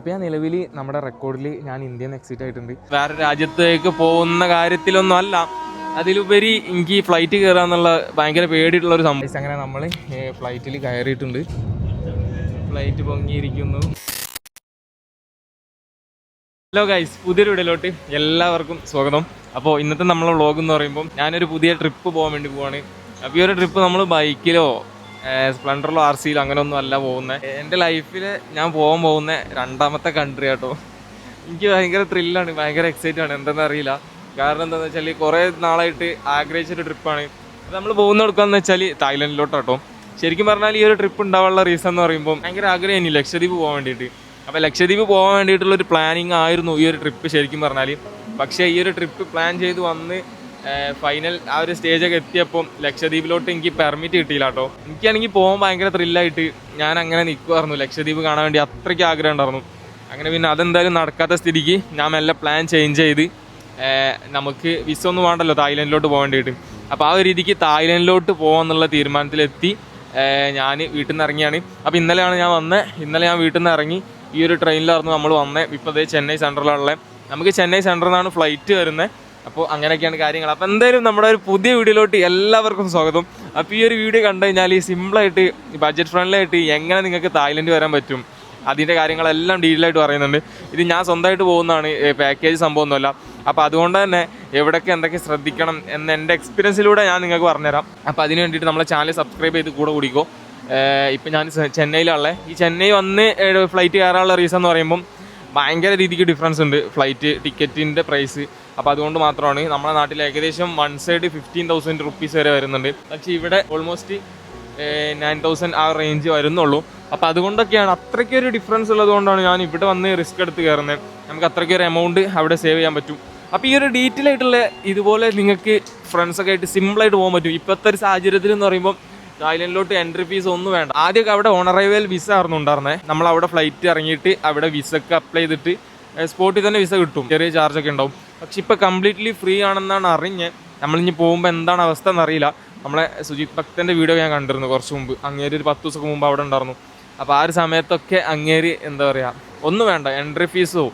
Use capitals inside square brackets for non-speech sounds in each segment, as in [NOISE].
ഇപ്പം ഞാൻ നിലവിൽ നമ്മുടെ റെക്കോർഡിൽ ഞാൻ ഇന്ത്യയിൽ നിന്ന് എക്സിറ്റ് ആയിട്ടുണ്ട്. വേറെ രാജ്യത്തേക്ക് പോകുന്ന കാര്യത്തിലൊന്നും അല്ല അതിലുപരി എനിക്ക് ഈ ഫ്ലൈറ്റ് കയറുക എന്നുള്ള ഭയങ്കര പേടിയിട്ടുള്ള ഒരു സംഭവം. അങ്ങനെ നമ്മൾ ഫ്ലൈറ്റിൽ കയറിയിട്ടുണ്ട്. ഫ്ലൈറ്റ് പൊങ്ങിയിരിക്കുന്നു. ഹലോ ഗൈസ് പുതിയൊരു വീഡിയോയിലോട്ട് എല്ലാവർക്കും സ്വാഗതം. അപ്പോൾ ഇന്നത്തെ നമ്മളെ വ്ളോഗ് എന്ന് പറയുമ്പോൾ ഞാനൊരു പുതിയ ട്രിപ്പ് പോകാൻ വേണ്ടി പോവാണ്. അപ്പോൾ ഈ ഒരു ട്രിപ്പ് നമ്മൾ ബൈക്കിലോ സ്പ്ലെൻഡറിലോ ആർ സിയിലോ അങ്ങനെ ഒന്നും അല്ല പോകുന്നത് എന്റെ ലൈഫിൽ ഞാൻ പോകാൻ പോകുന്ന രണ്ടാമത്തെ കൺട്രി ആട്ടോ. എനിക്ക് ഭയങ്കര ത്രില്ലാണ് ഭയങ്കര എക്സൈറ്റ് ആണ്. എന്തെന്ന് അറിയില്ല. കാരണം എന്താണെന്ന് വെച്ചാൽ കുറേ നാളായിട്ട് ആഗ്രഹിച്ചൊരു ട്രിപ്പാണ് നമ്മൾ പോകുന്ന കൊടുക്കാന്ന് വെച്ചാൽ തായ്ലൻഡിലോട്ടാട്ടോ. ശരിക്കും പറഞ്ഞാൽ ഈ ഒരു ട്രിപ്പ് ഉണ്ടാവാനുള്ള റീസൺ എന്ന് പറയുമ്പോൾ ഭയങ്കര ആഗ്രഹം ഇനി ലക്ഷദ്വീപ് പോകാൻ വേണ്ടിയിട്ട്. അപ്പോൾ ലക്ഷദ്വീപ് പോകാൻ വേണ്ടിയിട്ടുള്ള ഒരു പ്ലാനിങ് ആയിരുന്നു ഈ ഒരു ട്രിപ്പ് ശരിക്കും പറഞ്ഞാൽ പക്ഷേ ഈ ഒരു ട്രിപ്പ് പ്ലാൻ ചെയ്ത് വന്ന് ഫൈനൽ ആ ഒരു സ്റ്റേജൊക്കെ എത്തിയപ്പോൾ ലക്ഷദ്വീപിലോട്ട് എനിക്ക് പെർമിറ്റ് കിട്ടിയില്ല കേട്ടോ എനിക്കാണെങ്കിൽ പോകാൻ ഭയങ്കര ത്രില്ലായിട്ട് ഞാൻ അങ്ങനെ നിൽക്കുമായിരുന്നു ലക്ഷദ്വീപ് കാണാൻ വേണ്ടി അത്രയ്ക്ക് ആഗ്രഹം ഉണ്ടായിരുന്നു. അങ്ങനെ പിന്നെ അതെന്തായാലും നടക്കാത്ത സ്ഥിതിക്ക് ഞാൻ മെല്ലെ പ്ലാൻ ചേഞ്ച് ചെയ്ത് നമുക്ക് വിസ ഒന്നും വേണ്ടല്ലോ തായ്ലൻഡിലോട്ട് പോകാൻ വേണ്ടിയിട്ട്. അപ്പോൾ ആ ഒരു രീതിക്ക് തായ്ലൻഡിലോട്ട് പോകാമെന്നുള്ള തീരുമാനത്തിലെത്തി ഞാൻ വീട്ടിൽ നിന്ന് ഇറങ്ങിയാണ്. അപ്പോൾ ഇന്നലെയാണ് ഞാൻ വന്നത് ഇന്നലെ ഞാൻ വീട്ടിൽ നിന്ന് ഇറങ്ങി. ഈ ഒരു ട്രെയിനിലായിരുന്നു നമ്മൾ വന്നത് ഇപ്പോൾ അതേ ചെന്നൈ സെൻട്രലാണുള്ളത് നമുക്ക് ചെന്നൈ സെൻട്രൽ നിന്നാണ് ഫ്ലൈറ്റ് വരുന്നത് അപ്പോൾ അങ്ങനെയൊക്കെയാണ് കാര്യങ്ങൾ. അപ്പോൾ എന്തായാലും നമ്മുടെ ഒരു പുതിയ വീഡിയോയിലോട്ട് എല്ലാവർക്കും സ്വാഗതം. അപ്പോൾ ഈ ഒരു വീഡിയോ കണ്ടു കഴിഞ്ഞാൽ ഈ സിമ്പിളായിട്ട് ബഡ്ജറ്റ് ഫ്രണ്ട്ലി ആയിട്ട് എങ്ങനെ നിങ്ങൾക്ക് തായ്ലൻഡ് വരാൻ പറ്റും അതിന്റെ കാര്യങ്ങളെല്ലാം ഡീറ്റെയിൽ ആയിട്ട് പറയുന്നുണ്ട്. ഇത് ഞാൻ സ്വന്തമായിട്ട് പോകുന്നതാണ് പാക്കേജ് സംഭവമൊന്നുമല്ല അപ്പോൾ അതുകൊണ്ട് തന്നെ എവിടെയൊക്കെ എന്തൊക്കെ ശ്രദ്ധിക്കണം എന്ന് എന്റെ എക്സ്പീരിയൻസിലൂടെ ഞാൻ നിങ്ങൾക്ക് പറഞ്ഞുതരാം. അപ്പോൾ അതിന് വേണ്ടിയിട്ട് നമ്മളെ ചാനൽ സബ്സ്ക്രൈബ് ചെയ്ത് കൂടെ കൂടിക്കോ. ഇപ്പം ഞാൻ ചെന്നൈയിലുള്ളത് ഈ ചെന്നൈ വന്ന് ഫ്ലൈറ്റ് കയറാനുള്ള റീസൺ എന്ന് പറയുമ്പം ഭയങ്കര രീതിക്ക് ഡിഫറൻസ് ഉണ്ട്. ഫ്ലൈറ്റ് ടിക്കറ്റിന്റെ പ്രൈസ് അപ്പോൾ അതുകൊണ്ട് മാത്രമാണ് നമ്മുടെ നാട്ടിൽ ഏകദേശം one side fifteen thousand rupees വരെ വരുന്നുണ്ട്. പക്ഷേ ഇവിടെ ഓൾമോസ്റ്റ് നയൻ തൗസൻഡ് ആ റേഞ്ച് വരുന്നുള്ളൂ. അപ്പോൾ അതുകൊണ്ടൊക്കെയാണ് അത്രയ്ക്കൊരു ഡിഫറൻസ് ഉള്ളതുകൊണ്ടാണ് ഞാൻ ഇവിടെ വന്ന് റിസ്ക് എടുത്ത് കയറുന്നത്. നമുക്ക് അത്രയ്ക്കൊരു എമൗണ്ട് അവിടെ സേവ് ചെയ്യാൻ പറ്റും. അപ്പോൾ ഈ ഒരു ഡീറ്റെയിൽ ആയിട്ടുള്ള ഇതുപോലെ നിങ്ങൾക്ക് ഫ്രണ്ട്സൊക്കെ ആയിട്ട് സിമ്പിളായിട്ട് പോകാൻ പറ്റും. ഇപ്പോഴത്തെ ഒരു സാഹചര്യത്തിൽ എന്ന് പറയുമ്പോൾ തായ്ലൻഡിലോട്ട് എൻട്രി ഫീസ് ഒന്നും വേണ്ട. ആദ്യമൊക്കെ അവിടെ ഓൺ അറൈവൽ വിസ ആയിരുന്നു ഉണ്ടായിരുന്നത് നമ്മൾ അവിടെ ഫ്ലൈറ്റ് ഇറങ്ങിയിട്ട് അവിടെ വിസക്ക് അപ്ലൈ ചെയ്തിട്ട് സ്പോട്ടിൽ തന്നെ വിസ കിട്ടും. ചെറിയ ചാർജ് ഒക്കെ ഉണ്ടാവും. പക്ഷെ ഇപ്പോൾ കംപ്ലീറ്റ്ലി ഫ്രീ ആണെന്നാണ് അറിഞ്ഞ് നമ്മളിനി പോകുമ്പോൾ എന്താണ് അവസ്ഥ എന്നറിയില്ല. നമ്മളെ സുജിത് ഭക്തന്റെ വീഡിയോ ഞാൻ കണ്ടിരുന്നു കുറച്ച് മുമ്പ്. അങ്ങേരി ഒരു പത്ത് ദിവസം മുമ്പ് അവിടെ ഉണ്ടായിരുന്നു. അപ്പോൾ ആ ഒരു സമയത്തൊക്കെ അങ്ങേരി എന്താ പറയുക ഒന്നും വേണ്ട എൻട്രി ഫീസോ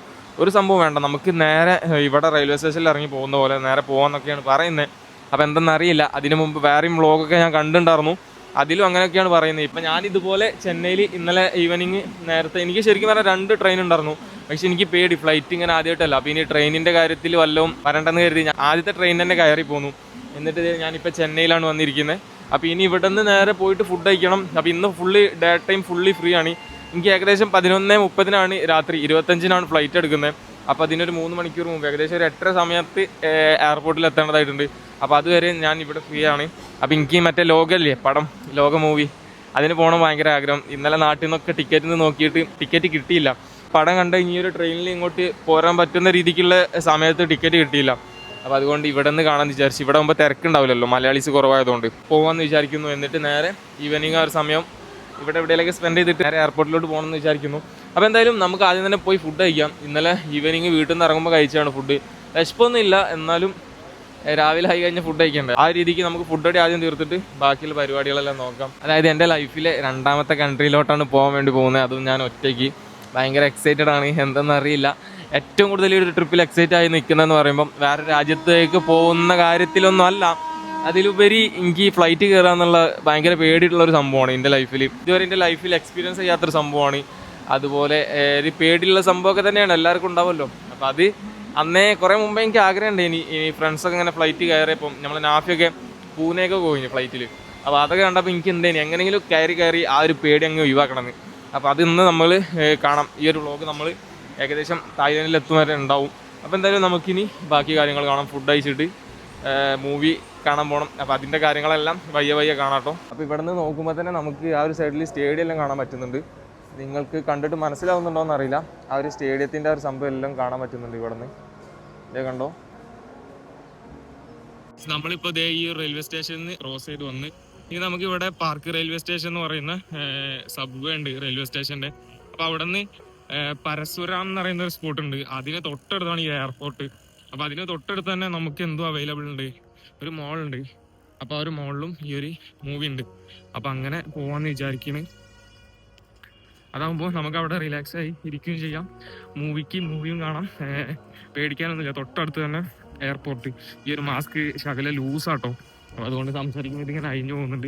ഒരു സംഭവം വേണ്ട. നമുക്ക് നേരെ ഇവിടെ റെയിൽവേ സ്റ്റേഷനിൽ ഇറങ്ങി പോകുന്ന പോലെ നേരെ പോകാമെന്നൊക്കെയാണ് പറയുന്നത് അപ്പോൾ എന്തെന്നറിയില്ല അതിനു മുമ്പ് വേറെയും വ്ളോഗൊക്കെ ഞാൻ കണ്ടിട്ടുണ്ടായിരുന്നു. അതിലും അങ്ങനെയൊക്കെയാണ് പറയുന്നത്. ഇപ്പം ഞാൻ ഇതുപോലെ ചെന്നൈയിൽ ഇന്നലെ ഈവനിങ് നേരത്തെ എനിക്ക് ശരിക്കും പറഞ്ഞാൽ രണ്ട് ട്രെയിൻ ഉണ്ടായിരുന്നു. പക്ഷെ എനിക്ക് പേടി ഫ്ലൈറ്റ് ഇങ്ങനെ ആദ്യമായിട്ടല്ല. അപ്പോൾ ഇനി ട്രെയിനിന്റെ കാര്യത്തിൽ വല്ലതും വരണ്ടെന്ന് കരുതി ഞാൻ ആദ്യത്തെ ട്രെയിൻ തന്നെ കയറി പോന്നു. എന്നിട്ട് ഞാനിപ്പോൾ ചെന്നൈയിലാണ് വന്നിരിക്കുന്നത് അപ്പോൾ ഇനി ഇവിടെ നിന്ന് നേരെ പോയിട്ട് ഫുഡ് കഴിക്കണം. അപ്പോൾ ഇന്ന് fully day time fully free ആണ്. എനിക്ക് ഏകദേശം പതിനൊന്ന് മുപ്പതിനാണ് രാത്രി. ഇരുപത്തഞ്ചിനാണ് ഫ്ലൈറ്റ് എടുക്കുന്നത് അപ്പോൾ അതിനൊരു മൂന്ന് മണിക്കൂർ മുമ്പ് ഏകദേശം ഒരു എട്ടര സമയത്ത് എയർപോർട്ടിൽ എത്തേണ്ടതായിട്ടുണ്ട്. അപ്പോൾ അതുവരെ ഞാൻ ഇവിടെ ഫ്രീ ആണ്. അപ്പോൾ എനിക്ക് മറ്റേ ലോകല്ലേ പടം ലോക മൂവി അതിന് പോകണം ഭയങ്കര ആഗ്രഹം. ഇന്നലെ നാട്ടിൽ നിന്നൊക്കെ ടിക്കറ്റിന് നോക്കിയിട്ട് ടിക്കറ്റ് കിട്ടിയില്ല. പടം കണ്ട് ഇനി ഒരു ട്രെയിനിൽ ഇങ്ങോട്ട് പോരാൻ പറ്റുന്ന രീതിക്കുള്ള സമയത്ത് ടിക്കറ്റ് കിട്ടിയില്ല. അപ്പോൾ അതുകൊണ്ട് ഇവിടെ നിന്ന് കാണാൻ വിചാരിച്ചു ഇവിടെ ആകുമ്പോൾ തിരക്കുണ്ടാവില്ലല്ലോ മലയാളീസ് കുറവായതുകൊണ്ട്. പോകാമെന്ന് വിചാരിക്കുന്നു. എന്നിട്ട് നേരെ ഈവനിങ് ആ ഒരു സമയം ഇവിടെ എവിടെയൊക്കെ സ്പെൻഡ് ചെയ്തിട്ട് നേരെ എയർപോർട്ടിലോട്ട് പോകണമെന്ന് വിചാരിക്കുന്നു. അപ്പോൾ എന്തായാലും നമുക്ക് ആദ്യം തന്നെ പോയി ഫുഡ് കഴിക്കാം. ഇന്നലെ ഈവനിങ് വീട്ടിൽ നിന്ന് ഇറങ്ങുമ്പോൾ കഴിച്ചാണ് ഫുഡ് വിശപ്പൊന്നുമില്ല എന്നാലും രാവിലെ ആയി കഴിഞ്ഞാൽ ഫുഡ് കഴിക്കണ്ടേ? ആ രീതിക്ക് നമുക്ക് ഫുഡ് അടി ആദ്യം തീർത്തിട്ട് ബാക്കിയുള്ള പരിപാടികളെല്ലാം നോക്കാം. അതായത് എന്റെ ലൈഫിലെ രണ്ടാമത്തെ കൺട്രിയിലോട്ടാണ് പോകാൻ വേണ്ടി പോകുന്നത്. അതും ഞാൻ ഒറ്റയ്ക്ക്. ഭയങ്കര എക്സൈറ്റഡ് ആണ്. എന്തെന്ന് അറിയില്ല. ഏറ്റവും കൂടുതൽ ഒരു ട്രിപ്പിൽ എക്സൈറ്റ് ആയി നിൽക്കുന്നതെന്ന് പറയുമ്പം വേറെ രാജ്യത്തേക്ക് പോകുന്ന കാര്യത്തിലൊന്നും അല്ല. അതിലുപരി എനിക്ക് ഈ ഫ്ലൈറ്റ് കയറുക എന്നുള്ള ഭയങ്കര പേടിയിട്ടുള്ള ഒരു സംഭവമാണ് എന്റെ ലൈഫിൽ ഇതുവരെ എന്റെ ലൈഫിൽ എക്സ്പീരിയൻസ് ചെയ്യാത്തൊരു സംഭവമാണ്. അതുപോലെ ഒരു പേടിയുള്ള സംഭവമൊക്കെ തന്നെയാണ് എല്ലാവർക്കും ഉണ്ടാവുമല്ലോ. അപ്പോൾ അത് അന്നേ കുറേ മുമ്പേ എനിക്ക് ആഗ്രഹമുണ്ട്. ഇനി ഇനി ഫ്രണ്ട്സൊക്കെ ഇങ്ങനെ ഫ്ലൈറ്റ് കയറിയപ്പം നമ്മൾ നാഫിയൊക്കെ പൂനെയൊക്കെ പോയിന് ഫ്ലൈറ്റിൽ അപ്പോൾ അതൊക്കെ കണ്ടപ്പോൾ എനിക്ക് എന്തേനി എങ്ങനെയെങ്കിലും കയറി കയറി ആ ഒരു പേടി അങ്ങ് ഒഴിവാക്കണമെന്ന്. അപ്പോൾ അത് ഇന്ന് നമ്മൾ കാണാം. ഈ ഒരു വ്ളോഗ് നമ്മൾ ഏകദേശം തായ്ലൻഡിൽ എത്തും ഉണ്ടാവും. അപ്പോൾ എന്തായാലും നമുക്കിനി ബാക്കി കാര്യങ്ങൾ കാണാം. ഫുഡ് അയച്ചിട്ട് മൂവി കാണാൻ പോകണം അപ്പോൾ അതിന്റെ കാര്യങ്ങളെല്ലാം വയ്യ വയ്യ കാണാട്ടോ. കേട്ടോ അപ്പോൾ ഇവിടെ നിന്ന് നോക്കുമ്പോൾ തന്നെ നമുക്ക് ആ ഒരു സൈഡിൽ സ്റ്റേഡിയം എല്ലാം കാണാൻ പറ്റുന്നുണ്ട്. നിങ്ങൾക്ക് കണ്ടിട്ട് മനസ്സിലാവുന്നുണ്ടോ എന്നറിയില്ല. ആ ഒരു സ്റ്റേഡിയത്തിന്റെ ആ ഒരു സംഭവം എല്ലാം കാണാൻ പറ്റുന്നുണ്ട് ഇവിടെ നിന്ന് ഇതേ കണ്ടോ? നമ്മളിപ്പോ ദേ ഈ റെയിൽവേ സ്റ്റേഷനിൽ നിന്ന് ക്രോസ് ചെയ്ത് വന്ന് ഇനി നമുക്ക് ഇവിടെ പാർക്ക് റെയിൽവേ സ്റ്റേഷൻ എന്ന് പറയുന്ന സബ്വേ ഉണ്ട് റെയിൽവേ സ്റ്റേഷന്റെ അപ്പൊ അവിടെ നിന്ന് പരശുരാം എന്ന് പറയുന്ന ഒരു സ്പോട്ട് ഉണ്ട്. അതിന് തൊട്ടടുത്താണ് ഈ എയർപോർട്ട് അപ്പൊ അതിന് തൊട്ടടുത്ത് തന്നെ നമുക്ക് എന്തോ അവൈലബിൾ ഉണ്ട്? ഒരു മോളുണ്ട്. ഉണ്ട് അപ്പൊ ആ ഒരു മോളിലും ഈ ഒരു മൂവി ഉണ്ട്. അപ്പൊ അങ്ങനെ പോവാന്ന് വിചാരിക്കണ്. അതാകുമ്പോൾ നമുക്ക് അവിടെ റിലാക്സ് ആയി ഇരിക്കുകയും ചെയ്യാം. മൂവിക്ക് മൂവിയും കാണാം. പേടിക്കാനൊന്നുമില്ല. തൊട്ടടുത്ത് തന്നെ എയർപോർട്ട് ഈ ഒരു മാസ്ക് ശകല ലൂസാട്ടോ അതുകൊണ്ട് സംസാരിക്കുമ്പോൾ ഇങ്ങനെ അഴിഞ്ഞു പോകുന്നുണ്ട്.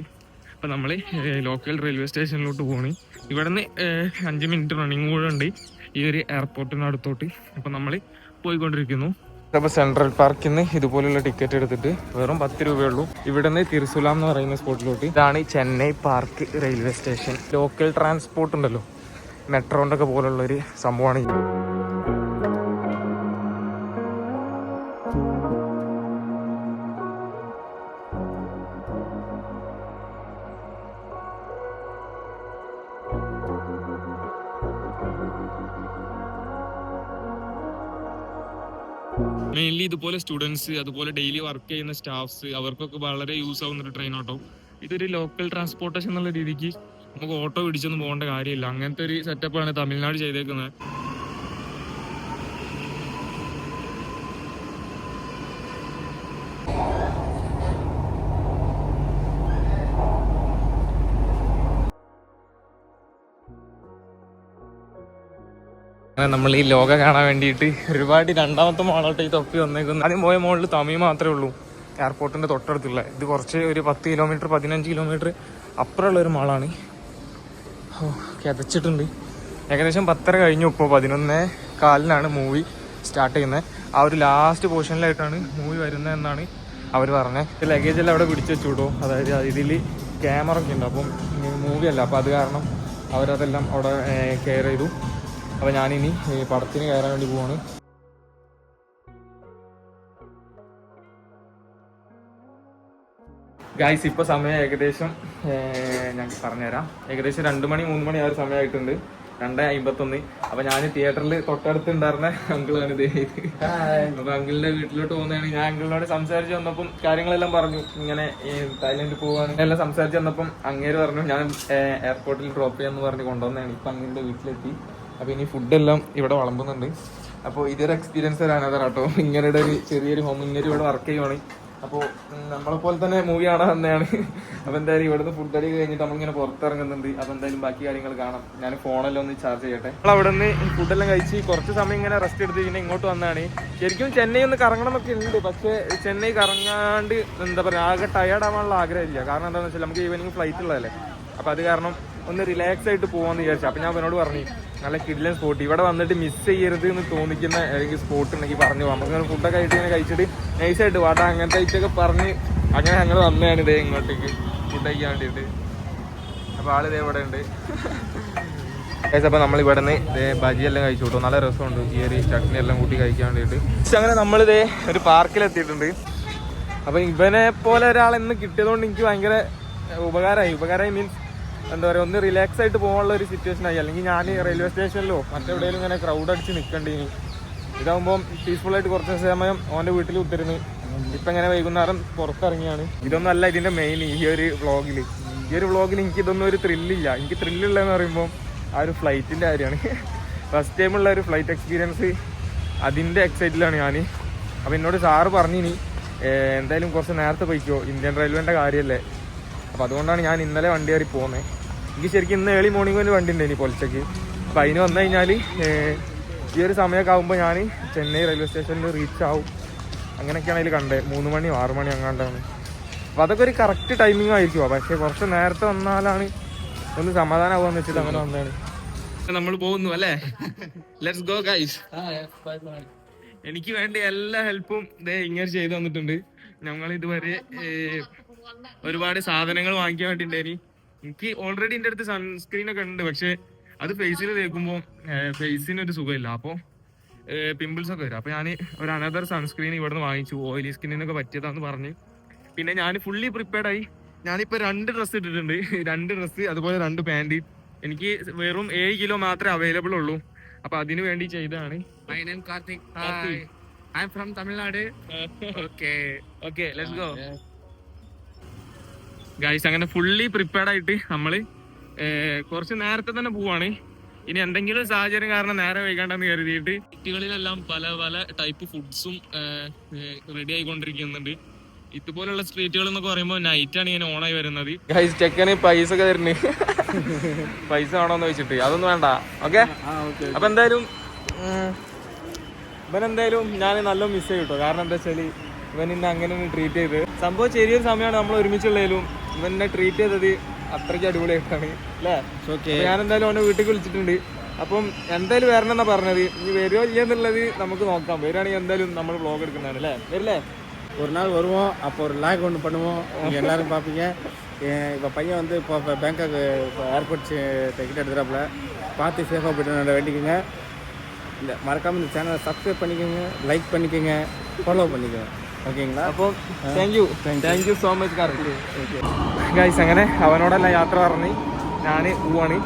അപ്പം നമ്മൾ ലോക്കൽ റെയിൽവേ സ്റ്റേഷനിലോട്ട് പോണി. ഇവിടെ നിന്ന് അഞ്ച് മിനിറ്റ് റണ്ണിങ് കൂടെ ഉണ്ട് ഈ ഒരു എയർപോർട്ടിന് അടുത്തോട്ട്. അപ്പം നമ്മൾ പോയിക്കൊണ്ടിരിക്കുന്നു. അപ്പോൾ സെൻട്രൽ പാർക്കിൽ നിന്ന് ഇതുപോലുള്ള ടിക്കറ്റ് എടുത്തിട്ട് വെറും പത്ത് രൂപയുള്ളൂ ഇവിടെ നിന്ന് തിരുസുലാം എന്ന് പറയുന്ന സ്പോട്ടിലോട്ട് ഇതാണ് Chennai park railway station local transport ഉണ്ടല്ലോ. മെട്രോന്റെ ഒക്കെ പോലുള്ള ഒരു സംഭവമാണ് ഇതുപോലെ സ്റ്റുഡൻസ് അതുപോലെ ഡെയിലി വർക്ക് ചെയ്യുന്ന സ്റ്റാഫ്സ് അവർക്കൊക്കെ വളരെ യൂസ് ആവുന്ന ഒരു ട്രെയിൻ ഓട്ടോ ഇതൊരു ലോക്കൽ ട്രാൻസ്പോർട്ടേഷൻ എന്നുള്ള രീതിക്ക് നമുക്ക് ഓട്ടോ പിടിച്ചൊന്നും പോകേണ്ട കാര്യമില്ല. അങ്ങനത്തെ ഒരു സെറ്റപ്പാണ് തമിഴ്നാട് ചെയ്തേക്കുന്നത്. അങ്ങനെ നമ്മൾ ഈ ലോക കാണാൻ വേണ്ടിയിട്ട് ഒരുപാട് രണ്ടാമത്തെ മോളോട്ട് ഈ തൊപ്പി വന്നേക്കുന്നു. ആദ്യം പോയ മോളിൽ തമിഴ് മാത്രമേ ഉള്ളൂ. എയർപോർട്ടിന്റെ തൊട്ടടുത്തുള്ള. ഇത് കുറച്ച് ഒരു പത്ത് കിലോമീറ്റർ പതിനഞ്ച് കിലോമീറ്റർ അപ്പുറമുള്ള ഒരു മാളാണ്. ഓ കിതച്ചിട്ടുണ്ട്. ഏകദേശം പത്തര കഴിഞ്ഞു ഇപ്പോൾ പതിനൊന്നേ കാലിനാണ് മൂവി സ്റ്റാർട്ട് ചെയ്യുന്നത്. ആ ഒരു ലാസ്റ്റ് പോർഷനിലായിട്ടാണ് മൂവി വരുന്നത് എന്നാണ് അവർ പറഞ്ഞത്. ലഗേജ് എല്ലാം അവിടെ പിടിച്ചു വെച്ചുവിടോ അതായത് ഇതിൽ ക്യാമറ ഒക്കെ ഉണ്ട്. അപ്പം മൂവി അല്ല. അപ്പോൾ അത് കാരണം അവരതെല്ലാം അവിടെ കെയർ ചെയ്തു. അപ്പോൾ ഞാനിനി പടത്തിന് കയറാൻ വേണ്ടി പോവാണ്. ഗായ്സ് ഇപ്പോൾ സമയം ഏകദേശം ഞാൻ പറഞ്ഞുതരാം. ഏകദേശം രണ്ട് മണി മൂന്ന് മണി ആ ഒരു സമയമായിട്ടുണ്ട്. രണ്ട് അമ്പത്തൊന്ന്. അപ്പൊ ഞാൻ തിയേറ്ററിൽ തൊട്ടടുത്ത് ഉണ്ടായിരുന്ന അങ്കിളാണ് ഇത്. അപ്പൊ അങ്കിളിന്റെ വീട്ടിലോട്ട് പോകുന്നതാണ്. ഞാൻ അങ്കിളിനോട് സംസാരിച്ച് വന്നപ്പം കാര്യങ്ങളെല്ലാം പറഞ്ഞു. ഇങ്ങനെ തായ്ലൻഡിൽ പോവാണ്. എല്ലാം സംസാരിച്ച് വന്നപ്പം അങ്ങേര് പറഞ്ഞു ഞാൻ എയർപോർട്ടിൽ ഡ്രോപ്പ് ചെയ്യാന്ന് പറഞ്ഞ് കൊണ്ടുവന്നതാണ്. ഇപ്പൊ അങ്കിളിന്റെ വീട്ടിലെത്തി. അപ്പൊ ഇനി ഫുഡെല്ലാം ഇവിടെ വിളമ്പുന്നുണ്ട്. അപ്പോൾ ഇതൊരു എക്സ്പീരിയൻസ് തരാനാ കേട്ടോ ഇങ്ങനെ ഒരു ചെറിയൊരു ഹോം ഇങ്ങനെ ഇവിടെ വർക്ക് ചെയ്യുവാണ്. അപ്പോൾ നമ്മളെ പോലെ തന്നെ മൂവി കാണാൻ തന്നെയാണ് അപ്പോൾ എന്തായാലും ഇവിടുന്ന് ഫുഡ് അടി കഴിഞ്ഞിട്ട് നമ്മളിങ്ങനെ പുറത്തിറങ്ങുന്നുണ്ട്. അപ്പോൾ എന്തായാലും ബാക്കി കാര്യങ്ങൾ കാണാം. ഞാൻ ഫോണെല്ലാം ഒന്ന് ചാർജ് ചെയ്യട്ടെ. നമ്മൾ അവിടെ നിന്ന് ഫുഡെല്ലാം കഴിച്ച് കുറച്ച് സമയം ഇങ്ങനെ റെസ്റ്റ് എടുത്ത് പിന്നെ ഇങ്ങോട്ട് വന്നതാണ്. ശരിക്കും ചെന്നൈ ഒന്ന് കറങ്ങണം എന്നൊക്കെ ഉണ്ട്. പക്ഷേ ചെന്നൈ കറങ്ങാണ്ട് എന്താ പറയുക ആകെ ടയേർഡ് ആവാനുള്ള ആഗ്രഹമില്ല. കാരണം എന്താണെന്ന് വെച്ചാൽ നമുക്ക് ഈവനിങ് ഫ്ലൈറ്റ് ഉള്ളതല്ലേ. അപ്പോൾ അത് കാരണം ഒന്ന് റിലാക്സ് ആയിട്ട് പോകാമെന്ന് വിചാരിച്ചു. അപ്പോൾ ഞാൻ അവനോട് പറഞ്ഞു നല്ല കിടിലൻ സ്പോട്ട് ഇവിടെ വന്നിട്ട് മിസ് ചെയ്യരുത് എന്ന് തോന്നിക്കുന്ന അല്ലെങ്കിൽ സ്പോട്ട് ഉണ്ടെങ്കിൽ പറഞ്ഞു പോകാം. നമുക്ക് ഫുഡൊക്കെ ആയിട്ട് ഇങ്ങനെ കഴിച്ചിട്ട് നൈസായിട്ട് വാടാ അങ്ങനത്തെ ഐറ്റൊക്കെ പറഞ്ഞ് അങ്ങനെ ഞങ്ങൾ വന്നതാണ് ഇതേ ഇങ്ങോട്ടേക്ക് ഫുഡ് കഴിക്കാൻ വേണ്ടിയിട്ട് അപ്പോൾ ആളിതേ ഇവിടെ ഉണ്ട്. അപ്പോൾ നമ്മൾ ഇവിടെ നിന്ന് ഇതേ ബജി എല്ലാം കഴിച്ചു കിട്ടും. നല്ല രസമുണ്ട്. ഒരു ചട്നി എല്ലാം കൂട്ടി കഴിക്കാൻ വേണ്ടിയിട്ട് അങ്ങനെ നമ്മളിതേ ഒരു പാർക്കിലെത്തിയിട്ടുണ്ട് അപ്പോൾ അപ്പൊ ഇവനെ പോലെ ഒരാൾ ഇന്ന് കിട്ടിയതുകൊണ്ട് എനിക്ക് ഭയങ്കര ഉപകാരമായി. ഉപകാരമായി മീൻസ് എന്താ പറയുക ഒന്ന് റിലാക്സ് ആയിട്ട് പോകാനുള്ള ഒരു സിറ്റുവേഷൻ ആയി. അല്ലെങ്കിൽ ഞാൻ റെയിൽവേ സ്റ്റേഷനിലോ മറ്റെവിടെയെങ്കിലും ഇങ്ങനെ ക്രൗഡ് അടിച്ച് നിൽക്കേണ്ടി ഇതാകുമ്പോൾ പീസ്ഫുൾ ആയിട്ട് കുറച്ച് സമയം ഓന്റെ വീട്ടിൽ ഉത്തരുന്നു ഇപ്പം ഇങ്ങനെ വൈകുന്നേരം പുറത്തിറങ്ങിയാണ്. ഇതൊന്നും അല്ല ഇതിന്റെ മെയിൻ ഈ ഒരു വ്ളോഗിൽ ഈ ഒരു വ്ളോഗിൽ എനിക്ക് ഇതൊന്നും ഒരു ത്രില്ലില്ല എനിക്ക് ത്രില്ലുള്ളതെന്ന് പറയുമ്പോൾ ആ ഒരു ഫ്ലൈറ്റിന്റെ കാര്യമാണ്. [LAUGHS] ഫസ്റ്റ് ടൈമുള്ള ഒരു ഫ്ലൈറ്റ് എക്സ്പീരിയൻസ് അതിന്റെ എക്സൈറ്റിലാണ് ഞാൻ അപ്പം എന്നോട് സാറ് പറഞ്ഞിനി എന്തായാലും കുറച്ച് നേരത്തെ പോയിക്കോ. ഇന്ത്യൻ റെയിൽവേന്റെ കാര്യമല്ലേ അപ്പോൾ അതുകൊണ്ടാണ് ഞാൻ ഇന്നലെ വണ്ടി കയറി പോകുന്നത് എനിക്ക് ശരിക്കും ഇന്ന് ഏളി മോർണിംഗ് ഒരു വണ്ടി ഉണ്ട് ഇനി പൊലിച്ചക്ക് അപ്പോൾ അതിന് വന്നു കഴിഞ്ഞാൽ ഈ ഒരു സമയമൊക്കെ ആകുമ്പോൾ ഞാൻ ചെന്നൈ റെയിൽവേ സ്റ്റേഷനിൽ റീച്ച് ആവും. അങ്ങനെയൊക്കെയാണ് അതിൽ കണ്ടത് മൂന്ന് മണി ആറ് മണി അങ്ങാണ്ടാണ്. അപ്പോൾ അതൊക്കെ ഒരു കറക്റ്റ് ടൈമിംഗ് ആയിരിക്കും. പക്ഷേ കുറച്ച് നേരത്തെ വന്നാലാണ് ഒന്ന് സമാധാനം സമാധാനമാകുമെന്ന് വെച്ചിട്ട് അങ്ങനെ വന്നതാണ് നമ്മൾ പോകുന്നു അല്ലേ? ലെറ്റ്സ് ഗോ ഗൈസ് എനിക്ക് വേണ്ട എല്ലാ ഹെൽപ്പും ദേ ഇങ്ങനെ ചെയ്തു തന്നിട്ടുണ്ട്. ഞങ്ങൾ ഇതുവരെ ഒരുപാട് സാധനങ്ങൾ വാങ്ങിക്കാൻ വേണ്ടിണ്ടായി എനിക്ക് ഓൾറെഡി എന്റെ അടുത്ത് സൺസ്ക്രീൻ ഒക്കെ ഉണ്ട് പക്ഷെ അത് ഫേസിൽ തേക്കുമ്പോൾ ഫേസിന് ഒരു സുഖമില്ല. അപ്പോൾ പിമ്പിൾസ് ഒക്കെ വരും. അപ്പോൾ ഞാൻ ഒരു അനദർ സൺസ്ക്രീൻ ഇവിടെ നിന്ന് വാങ്ങിച്ചു ഓയിലി സ്കിന്നിനൊക്കെ പറ്റിയതാന്ന് പറഞ്ഞ്. പിന്നെ ഞാൻ ഫുള്ളി പ്രിപ്പയർഡ് ആയി. ഞാനിപ്പോൾ രണ്ട് ഡ്രസ്സ് ഇട്ടിട്ടുണ്ട്. രണ്ട് ഡ്രസ്സ് അതുപോലെ രണ്ട് പാന്റ് എനിക്ക് വെറും ഏഴ് കിലോ മാത്രമേ അവൈലബിൾ ഉള്ളൂ. അപ്പൊ അതിനു വേണ്ടി ചെയ്തതാണ്. Hi. From Tamil Nadu. Okay okay let's go guys അങ്ങനെ ഫുള്ളി പ്രിപ്പയർഡ് ആയിട്ട് നമ്മൾ കുറച്ച് നേരത്തെ തന്നെ പോവാണ്. ഇനി എന്തെങ്കിലും സാഹചര്യം കാരണം നേരെ വൈകാണ്ടെന്ന് കരുതിയിട്ട് സിറ്റികളിലെല്ലാം പല പല ടൈപ്പ് ഫുഡ്സും റെഡി ആയിക്കൊണ്ടിരിക്കുന്നുണ്ട്. ഇതുപോലുള്ള സ്ട്രീറ്റുകൾ എന്നൊക്കെ പറയുമ്പോൾ നൈറ്റ് ആണ് ഇങ്ങനെ ഓണായി വരുന്നത്. ഗൈസ് ചെക്കന് പൈസ ഒക്കെ തരുന്നു. [LAUGHS] പൈസ വേണോന്ന് വെച്ചിട്ട് അതൊന്നും വേണ്ട. ഓക്കെ അപ്പൊ എന്തായാലും ഇവൻ എന്തായാലും ഞാൻ നല്ല മിസ് ചെയ്യും കേട്ടോ കാരണം എന്താ വെച്ചാൽ ഇവൻ ഇന്ന് അങ്ങനെ ട്രീറ്റ് ചെയ്ത് സംഭവം ചെറിയൊരു സമയമാണ് നമ്മൾ ഒരുമിച്ചുള്ളതിലും ഇവൻ എന്നെ ട്രീറ്റ് ചെയ്തത് അത്രയ്ക്ക് അടിപൊളിയായിട്ടാണ് അല്ലേ ഓക്കെ അപ്പൊ ഞാൻ എന്തായാലും അവനെ വീട്ടിൽ വിളിച്ചിട്ടുണ്ട് അപ്പം എന്തായാലും വരണമെന്നാ പറഞ്ഞത് ഇനി വരുമോ ഇല്ലെന്നുള്ളത് നമുക്ക് നോക്കാം വരികയാണെങ്കിൽ എന്തായാലും നമ്മൾ വ്ളോഗ് എടുക്കുന്നതാണ് അല്ലേ വരില്ലേ ஒரு நாள் வருவோம் அப்போ ஒரு லாக் ஒன்று பண்ணுவோம் நீங்கள் எல்லாரும் பார்ப்பீங்க இப்போ பையன் வந்து இப்போ இப்போ பேங்காக் இப்போ ஏர்போர்ட் டிக்கெட் எடுத்துகிறாப்புல பார்த்து சேஃபாக போய்ட்டு வேண்டிக்கோங்க இந்த மறக்காமல் இந்த சேனலை சப்ஸ்கிரைப் பண்ணிக்கோங்க லைக் பண்ணிக்கோங்க ஃபாலோ பண்ணிக்கோங்க സോ മച്ച് അങ്ങനെ അവനോടെല്ലാം യാത്ര പറഞ്ഞ് ഞാൻ പോവാണ്.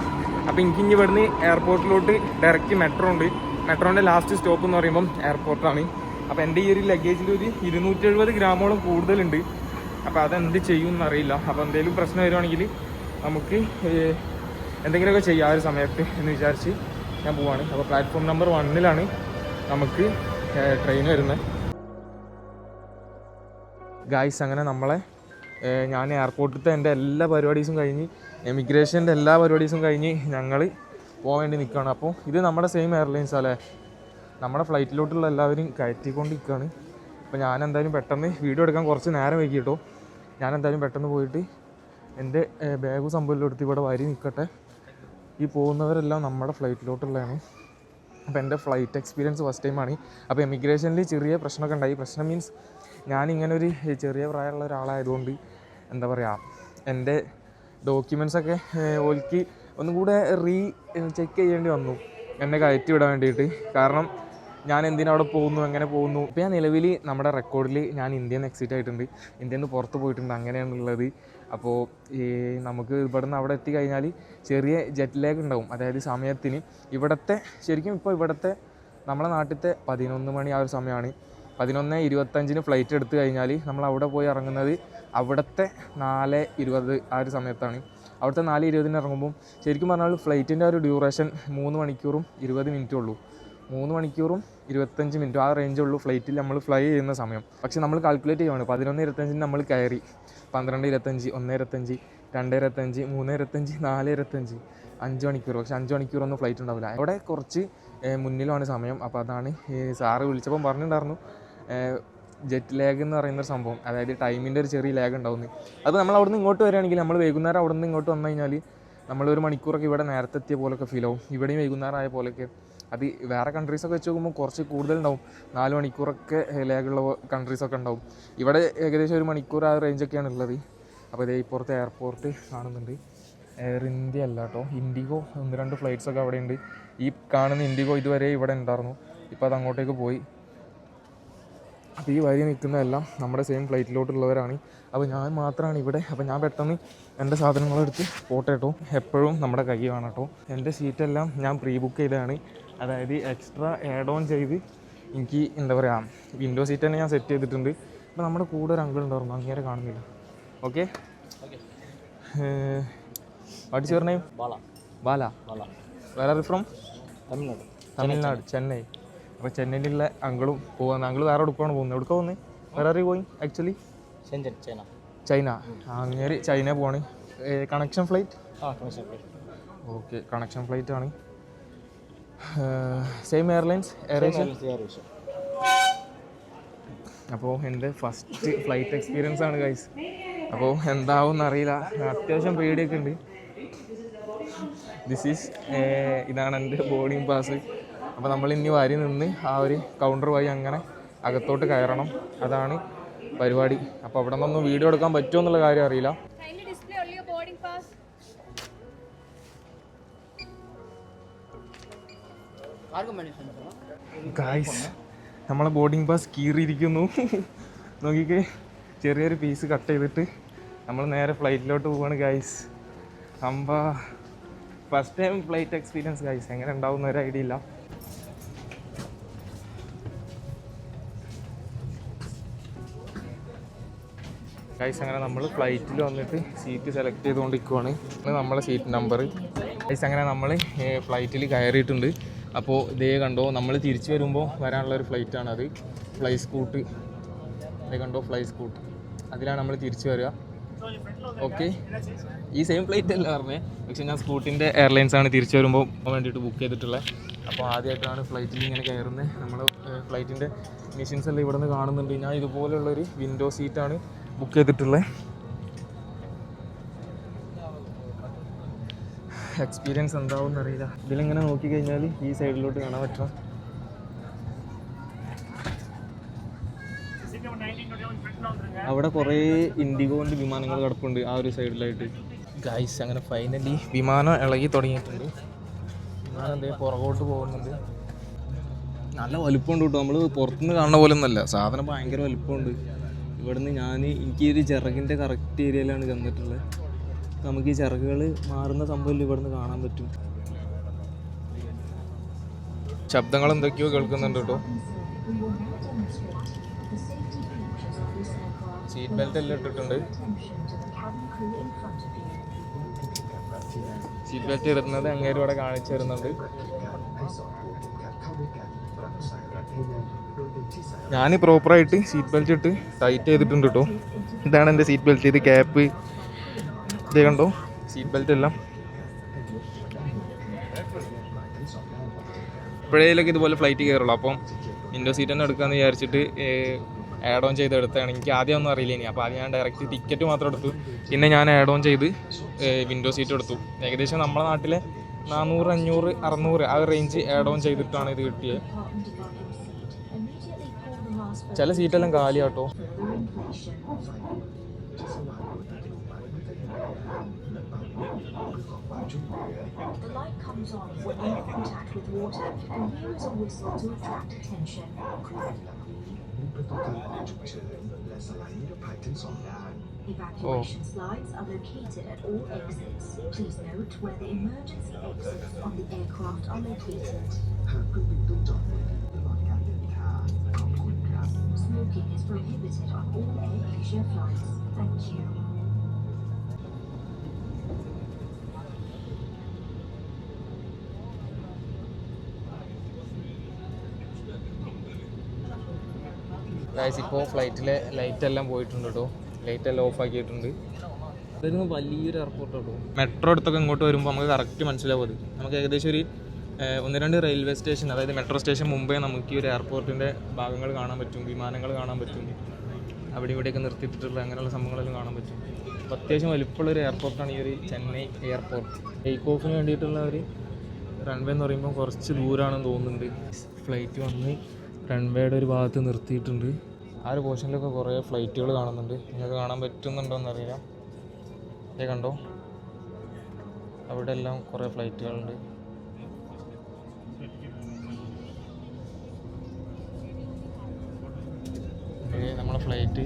അപ്പോൾ എനിക്ക് ഇനി ഇവിടുന്ന് എയർപോർട്ടിലോട്ട് ഡയറക്റ്റ് മെട്രോ ഉണ്ട്. മെട്രോന്റെ ലാസ്റ്റ് സ്റ്റോപ്പ് എന്ന് പറയുമ്പം എയർപോർട്ടാണ് അപ്പോൾ എന്റെ ഈ ഒരു ലഗേജിൽ ഒരു ഇരുന്നൂറ്റി എഴുപത് ഗ്രാമോളം കൂടുതലുണ്ട്. അപ്പോൾ അതെന്ത് ചെയ്യും അറിയില്ല. അപ്പോൾ എന്തെങ്കിലും പ്രശ്നം വരുവാണെങ്കിൽ നമുക്ക് എന്തെങ്കിലുമൊക്കെ ചെയ്യാം ആ ഒരു സമയത്ത് എന്ന് വിചാരിച്ച് ഞാൻ പോവാണ്. അപ്പോൾ പ്ലാറ്റ്ഫോം നമ്പർ വണ്ണിലാണ് നമുക്ക് ട്രെയിൻ വരുന്നത്. ഗായ്സ് അങ്ങനെ നമ്മളെ ഞാൻ എയർപോർട്ടിലത്തെ എന്റെ എല്ലാ പരിപാടീസും കഴിഞ്ഞ് എമിഗ്രേഷന്റെ എല്ലാ പരിപാടീസും കഴിഞ്ഞ് ഞങ്ങൾ പോകാൻ വേണ്ടി നിൽക്കുകയാണ് അപ്പോൾ ഇത് നമ്മുടെ സെയിം എയർലൈൻസ് അല്ലേ? നമ്മുടെ ഫ്ലൈറ്റിലോട്ടുള്ള എല്ലാവരും കയറ്റിക്കൊണ്ട് നിൽക്കുകയാണ് അപ്പോൾ ഞാൻ എന്തായാലും പെട്ടെന്ന് വീഡിയോ എടുക്കാൻ കുറച്ച് നേരം വൈകി കേട്ടോ. ഞാൻ എന്തായാലും പെട്ടെന്ന് പോയിട്ട് എന്റെ ബാഗ് സംഭവം എടുത്ത് ഇവിടെ വരി നിൽക്കട്ടെ ഈ പോകുന്നവരെല്ലാം നമ്മുടെ ഫ്ലൈറ്റിലോട്ടുള്ളതാണ് അപ്പോൾ എന്റെ ഫ്ലൈറ്റ് എക്സ്പീരിയൻസ് ഫസ്റ്റ് ടൈമാണ് അപ്പോൾ എമിഗ്രേഷനിൽ ചെറിയ പ്രശ്നമൊക്കെ ഉണ്ടായി. പ്രശ്നം മീൻസ് ഞാനിങ്ങനെ ഒരു ചെറിയ പ്രായമുള്ള ഒരാളായതുകൊണ്ട് എന്താ പറയുക എന്റെ ഡോക്യുമെൻസൊക്കെ ഓൽക്ക് ഒന്നും കൂടെ റീ ചെക്ക് ചെയ്യേണ്ടി വന്നു. എന്നെ കയറ്റി വിടാൻ വേണ്ടിയിട്ട്. കാരണം ഞാൻ എന്തിനവിടെ പോകുന്നു എങ്ങനെ പോകുന്നു. ഇപ്പോൾ ഞാൻ നിലവിൽ നമ്മുടെ റെക്കോർഡിൽ ഞാൻ ഇന്ത്യയിൽ നിന്ന് എക്സിറ്റ് ആയിട്ടുണ്ട്. ഇന്ത്യയിൽ നിന്ന് പുറത്ത് പോയിട്ടുണ്ട്. അങ്ങനെയാണുള്ളത്. അപ്പോൾ ഈ നമുക്ക് ഇവിടെ നിന്ന് അവിടെ എത്തിക്കഴിഞ്ഞാൽ ചെറിയ ജെറ്റ് ലാഗ് ഉണ്ടാവും. അതായത് സമയത്തിന്. ഇവിടുത്തെ ശരിക്കും ഇപ്പോൾ ഇവിടുത്തെ നമ്മളെ നാട്ടിലത്തെ പതിനൊന്ന് മണി ആ ഒരു സമയമാണ് പതിനൊന്ന് ഇരുപത്തഞ്ചിന് ഫ്ലൈറ്റ് എടുത്തു കഴിഞ്ഞാൽ നമ്മൾ അവിടെ പോയി ഇറങ്ങുന്നത് അവിടുത്തെ നാല് ഇരുപത് ആ ഒരു സമയത്താണ്. അവിടുത്തെ നാല് ഇരുപതിന് ഇറങ്ങുമ്പോൾ ശരിക്കും പറഞ്ഞാൽ ഫ്ലൈറ്റിന്റെ ഒരു ഡ്യൂറേഷൻ മൂന്ന് മണിക്കൂറും ഇരുപത് മിനിറ്റും ഉള്ളൂ. മൂന്ന് മണിക്കൂറും ഇരുപത്തഞ്ച് മിനിറ്റും ആ റേഞ്ചേ ഉള്ളൂ ഫ്ലൈറ്റിൽ നമ്മൾ ഫ്ലൈ ചെയ്യുന്ന സമയം. പക്ഷെ നമ്മൾ കാൽക്കുലേറ്റ് ചെയ്യുകയാണ് പതിനൊന്ന് ഇരുപത്തഞ്ചിന് നമ്മൾ കയറി. പന്ത്രണ്ട് ഇരുപത്തഞ്ച് ഒന്ന് ഇരുപത്തഞ്ച് രണ്ട് ഇരുപത്തഞ്ച് മൂന്ന് ഇരുപത്തഞ്ച് നാല് ഇരുപത്തഞ്ച്. അഞ്ച് മണിക്കൂർ. പക്ഷെ അഞ്ച് മണിക്കൂറൊന്നും ഫ്ലൈറ്റ് ഉണ്ടാവില്ല. അവിടെ കുറച്ച് മുന്നിലാണ് സമയം. അപ്പോൾ അതാണ് സാറ് വിളിച്ചപ്പം പറഞ്ഞിട്ടുണ്ടായിരുന്നു. ജെറ്റ് ലാഗ് എന്ന് പറയുന്ന ഒരു സംഭവം. അതായത് ടൈമിന്റെ ഒരു ചെറിയ ലാഗ് ഉണ്ടാവുന്നത് അത് നമ്മൾ അവിടുന്ന് ഇങ്ങോട്ട് വരികയാണെങ്കിൽ നമ്മൾ വൈകുന്നേരം അവിടെ നിന്ന് ഇങ്ങോട്ട് വന്നു കഴിഞ്ഞാൽ നമ്മൾ ഒരു മണിക്കൂറൊക്കെ ഇവിടെ നേരത്തെ എത്തിയ പോലൊക്കെ ഫീൽ ആവും. ഇവിടെയും വൈകുന്നേരം ആയ പോലെയൊക്കെ. അത് വേറെ കൺട്രീസൊക്കെ വെച്ച് നോക്കുമ്പോൾ കുറച്ച് കൂടുതലുണ്ടാവും. നാല് മണിക്കൂറൊക്കെ ലാഗുള്ള കൺട്രീസൊക്കെ ഉണ്ടാവും. ഇവിടെ ഏകദേശം ഒരു മണിക്കൂർ ആ റേഞ്ചൊക്കെയാണ് ഉള്ളത്. അപ്പോൾ ഇതേ ഇപ്പുറത്തെ എയർപോർട്ട് കാണുന്നുണ്ട്. എയർ ഇന്ത്യ അല്ല കേട്ടോ. ഇൻഡിഗോ ഒന്ന് രണ്ട് ഫ്ലൈറ്റ്സൊക്കെ അവിടെ ഉണ്ട് ഈ കാണുന്ന ഇൻഡിഗോ ഇതുവരെ ഇവിടെ ഉണ്ടായിരുന്നു. ഇപ്പോൾ അത് അങ്ങോട്ടേക്ക് പോയി. അപ്പോൾ ഈ വരി നിൽക്കുന്നതെല്ലാം നമ്മുടെ സെയിം ഫ്ലൈറ്റിലോട്ടുള്ളവരാണ് അപ്പോൾ ഞാൻ മാത്രമാണ് ഇവിടെ. അപ്പോൾ ഞാൻ പെട്ടെന്ന് എന്റെ സാധനങ്ങളെടുത്ത് പോട്ടെ കേട്ടോ എപ്പോഴും നമ്മുടെ കൈ വേണം കേട്ടോ എന്റെ സീറ്റെല്ലാം ഞാൻ പ്രീ ബുക്ക് ചെയ്തതാണ്. അതായത് എക്സ്ട്രാ ആഡ് ഓൺ ചെയ്ത് എനിക്ക് എന്താ പറയുക വിൻഡോ സീറ്റ് തന്നെ ഞാൻ സെറ്റ് ചെയ്തിട്ടുണ്ട്. അപ്പോൾ നമ്മുടെ കൂടെ ഒരു അങ്കിൾ ഉണ്ടായിരുന്നു. അങ്ങേരെ കാണുന്നില്ല. Okay what is your name Bala. Bala. Bala. Where are from Tamil Nadu. Tamil Nadu Chennai. അപ്പോൾ ചെന്നൈയിലുള്ള അങ്കിളും പോകാൻ അങ്കൾ വേറെ എടുക്കാണ് പോകുന്നത് എവിടെ പോകുന്നത് വേറെ പോയി ആക്ച്വലി ഷെൻജൻ ചൈന. ചൈന. അങ്ങനെ ചൈന പോവാണ്. കണക്ഷൻ ഫ്ലൈറ്റ് ആ ഓക്കെ കണക്ഷൻ ഫ്ലൈറ്റ് ആണ്. സെയിം എയർലൈൻസ് എയർവേസ് അപ്പോൾ എന്റെ ഫസ്റ്റ് ഫ്ലൈറ്റ് എക്സ്പീരിയൻസ് ആണ് ഗൈസ് അപ്പോൾ എന്താവും എന്നറിയില്ല അത്യാവശ്യം പേടിയൊക്കെ ഉണ്ട്. ദിസ് ഈസ് ഇതാണ് എന്റെ ബോർഡിംഗ് പാസ് അപ്പോൾ നമ്മൾ ഇനി വാരി നിന്ന് ആ ഒരു കൗണ്ടർ വഴി അങ്ങനെ അകത്തോട്ട് കയറണം. അതാണ് പരിപാടി. അപ്പോൾ അവിടെ നിന്നൊന്നും വീഡിയോ എടുക്കാൻ പറ്റുമോ എന്നുള്ള കാര്യം അറിയില്ല. ഗായ്സ് നമ്മളെ ബോർഡിംഗ് പാസ് കീറിയിരിക്കുന്നു. നോക്കിക്കേ ചെറിയൊരു പീസ് കട്ട് ചെയ്തിട്ട് നമ്മൾ നേരെ ഫ്ലൈറ്റിലോട്ട് പോവാണ് ഗായ്സ് അമ്പ. First time flight experience guys എങ്ങനെ ഉണ്ടാവുന്ന ഒരു ഐഡിയ ഇല്ല. ഗൈസ് അങ്ങനെ നമ്മൾ ഫ്ലൈറ്റിൽ വന്നിട്ട് സീറ്റ് സെലക്ട് ചെയ്തുകൊണ്ടിരിക്കുവാണ് നമ്മളെ സീറ്റ് നമ്പർ ഗൈസ് അങ്ങനെ നമ്മൾ ഫ്ലൈറ്റിൽ കയറിയിട്ടുണ്ട്. അപ്പോൾ ഇതേ കണ്ടോ നമ്മൾ തിരിച്ചു വരുമ്പോൾ വരാനുള്ള ഒരു ഫ്ലൈറ്റാണ് അത്. ഫ്ലൈ സ്കൂട്ട് ഇതേ കണ്ടോ ഫ്ലൈ സ്കൂട്ട് അതിലാണ് നമ്മൾ തിരിച്ചു വരിക. ഓക്കെ ഈ സെയിം ഫ്ലൈറ്റ് അല്ല പറഞ്ഞത് പക്ഷേ ഞാൻ സ്കൂട്ടിന്റെ എയർലൈൻസ് ആണ് തിരിച്ചു വരുമ്പോൾ വേണ്ടിയിട്ട് ബുക്ക് ചെയ്തിട്ടുള്ളത് അപ്പോൾ ആദ്യമായിട്ടാണ് ഫ്ലൈറ്റിൽ ഇങ്ങനെ കയറുന്നത്. നമ്മൾ ഫ്ലൈറ്റിന്റെ മെഷീൻസ് എല്ലാം ഇവിടെ നിന്ന് കാണുന്നുണ്ട്. ഞാൻ ഇതുപോലുള്ളൊരു വിൻഡോ സീറ്റാണ് ബുക്ക് ചെയ്തിട്ടുള്ളത് എക്സ്പീരിയൻസ് എന്താവും അറിയില്ല. ഇതിലിങ്ങനെ നോക്കി കഴിഞ്ഞാൽ ഈ സൈഡിലോട്ട് കാണാൻ പറ്റും. അവിടെ കുറേ ഇൻഡിഗോന്റെ വിമാനങ്ങൾ കിടപ്പുണ്ട് ആ ഒരു സൈഡിലായിട്ട് ഗൈസ് അങ്ങനെ ഫൈനലി വിമാനം ഇളകി തുടങ്ങിയിട്ടുണ്ട്. വിമാനം എന്തേ പുറകോട്ട് പോകുന്നുണ്ട്. നല്ല വലുപ്പമുണ്ട് കേട്ടോ. നമ്മൾ പുറത്തുനിന്ന് കാണുന്ന പോലെ ഒന്നല്ല സാധനം ഭയങ്കര വലുപ്പമുണ്ട്. ഇവിടുന്ന് ഞാൻ എനിക്ക് ഒരു ചിറകിന്റെ കറക്റ്റ് ഏരിയയിലാണ് ചെന്നിട്ടുള്ളത്. നമുക്ക് ഈ ചിറകുകൾ മാറുന്ന സംഭവം ഇവിടുന്ന് കാണാൻ പറ്റും? ശബ്ദങ്ങൾ എന്തൊക്കെയോ കേൾക്കുന്നുണ്ട് കേട്ടോ. സീറ്റ് ബെൽറ്റ് എല്ലാം ഇട്ടിട്ടുണ്ട്. സീറ്റ് ബെൽറ്റ് ഇടുന്നത് അങ്ങേരും ഇവിടെ കാണിച്ചു തരുന്നുണ്ട്. ഞാൻ പ്രോപ്പറായിട്ട് സീറ്റ് ബെൽറ്റ് ഇട്ട് ടൈറ്റ് ചെയ്തിട്ടുണ്ട് കേട്ടോ ഇതാണ് എന്റെ സീറ്റ് ബെൽറ്റ് ഇത് ക്യാപ്പ് ഇത് കണ്ടോ? സീറ്റ് ബെൽറ്റ് എല്ലാം. ഇപ്പോഴേലൊക്കെ ഇതുപോലെ ഫ്ലൈറ്റ് കയറുള്ളൂ അപ്പം വിൻഡോ സീറ്റ് തന്നെ എടുക്കാമെന്ന് വിചാരിച്ചിട്ട് ആഡ് ഓൺ ചെയ്ത് എടുത്തതാണ്. എനിക്ക് ആദ്യം ഒന്നും അറിയില്ല ഇനി. അപ്പോൾ ആദ്യം ഞാൻ ഡയറക്റ്റ് ടിക്കറ്റ് മാത്രം എടുത്തു. പിന്നെ ഞാൻ ആഡ് ഓൺ ചെയ്ത് വിൻഡോ സീറ്റ് എടുത്തു. ഏകദേശം നമ്മുടെ നാട്ടിലെ നാനൂറ് അഞ്ഞൂറ് അറുന്നൂറ് ആ റേഞ്ച് ആഡ് ഓൺ ചെയ്തിട്ടാണ് ഇത് കിട്ടിയത്. ചില സീറ്റെല്ലാം കാലിയാട്ടോ The light comes on when in contact with water and here is a whistle to attract attention. ไม่ต้องการในฉุกเฉินและสไลด์นิรภัยทั้งสองด้าน Evacuation slides are located at all exits. Please note where the emergency exits on the aircraft are located. หากเครื่องบินต้องจอดในที่ตล Prohibited on all Air Asia flights. Thank you. Guys ഇപ്പോൾ ഫ്ലൈറ്റിലെ light എല്ലാം പോയിട്ടുണ്ട് കേട്ടോ light എല്ലാം of ആക്കിയിട്ടുണ്ട് ഇതൊരു വലിയൊരു airport കേട്ടോ മെട്രോ അടുത്തൊക്കെ ഇങ്ങോട്ട് വരുമ്പോൾ നമുക്ക് കറക്റ്റ് മനസ്സിലാവും അത് നമുക്ക് ഏകദേശം ഒരു ഒന്ന് രണ്ട് റെയിൽവേ സ്റ്റേഷൻ അതായത് മെട്രോ സ്റ്റേഷൻ മുമ്പേ നമുക്ക് ഈ ഒരു എയർപോർട്ടിന്റെ ഭാഗങ്ങൾ കാണാൻ പറ്റും വിമാനങ്ങൾ കാണാൻ പറ്റും അവിടെ ഇവിടെയൊക്കെ നിർത്തിയിട്ടിട്ടുള്ള അങ്ങനെയുള്ള സംഭവങ്ങളെല്ലാം കാണാൻ പറ്റും. അപ്പോൾ അത്യാവശ്യം വലിപ്പമുള്ള ഒരു എയർപോർട്ടാണ് ഈ ഒരു ചെന്നൈ എയർപോർട്ട്. ടേക്ക് ഓഫിന് വേണ്ടിയിട്ടുള്ള ഒരു റൺവേ എന്ന് പറയുമ്പോൾ കുറച്ച് ദൂരമാണെന്ന് തോന്നുന്നുണ്ട്. ഫ്ലൈറ്റ് വന്ന് റൺവേയുടെ ഒരു ഭാഗത്ത് നിർത്തിയിട്ടുണ്ട്. ആ ഒരു പോർഷനിലൊക്കെ കുറേ ഫ്ലൈറ്റുകൾ കാണുന്നുണ്ട്. നിങ്ങൾക്ക് കാണാൻ പറ്റുന്നുണ്ടോ എന്നറിയില്ല. ഇതേ കണ്ടോ? അവിടെ എല്ലാം കുറേ ഫ്ലൈറ്റുകളുണ്ട് നമ്മളെ ഫ്ലൈറ്റ്